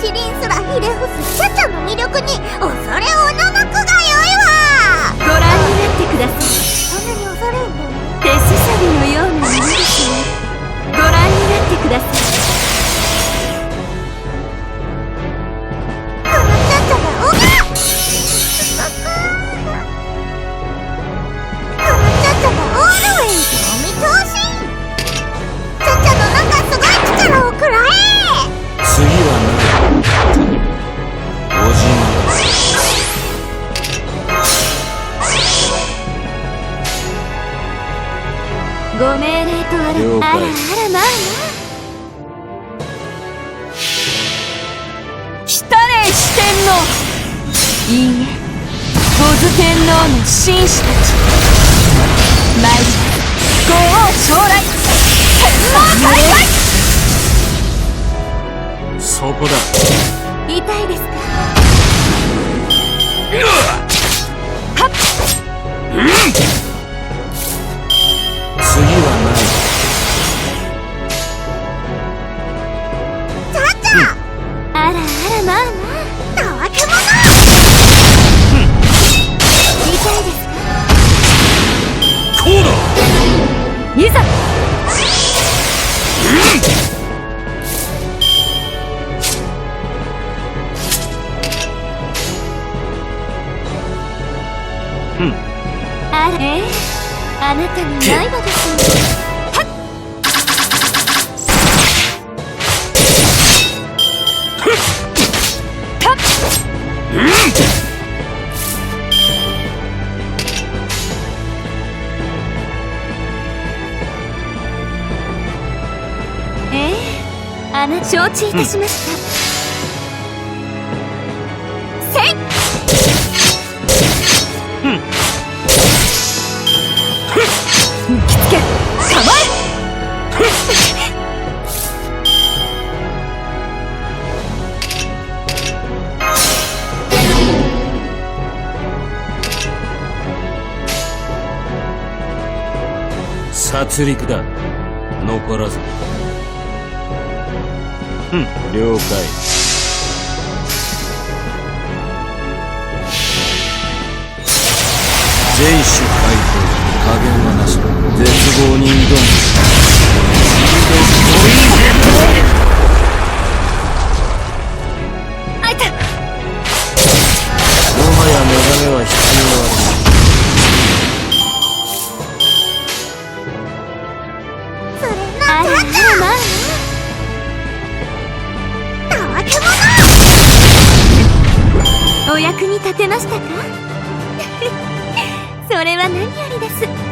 キリンすらひれ伏すチャチャの魅力に恐れおののくがよいわ。ご覧になってください。そんなに恐れんの手すさびのようなものですねご覧になってください。このチャチャがおがご命令とあらあらあらまあ。ま来たれ四天王いいえ天皇の紳士たち。参り王将来天皇大会ゃそこだ。痛いですか？いざ。うん。あらええあなたにないのですはあな承知いたしました、うん。せいうんきつけ構え殺戮だ残らずうん。了解。全種解放加減は役に立てましたか？それは何よりです。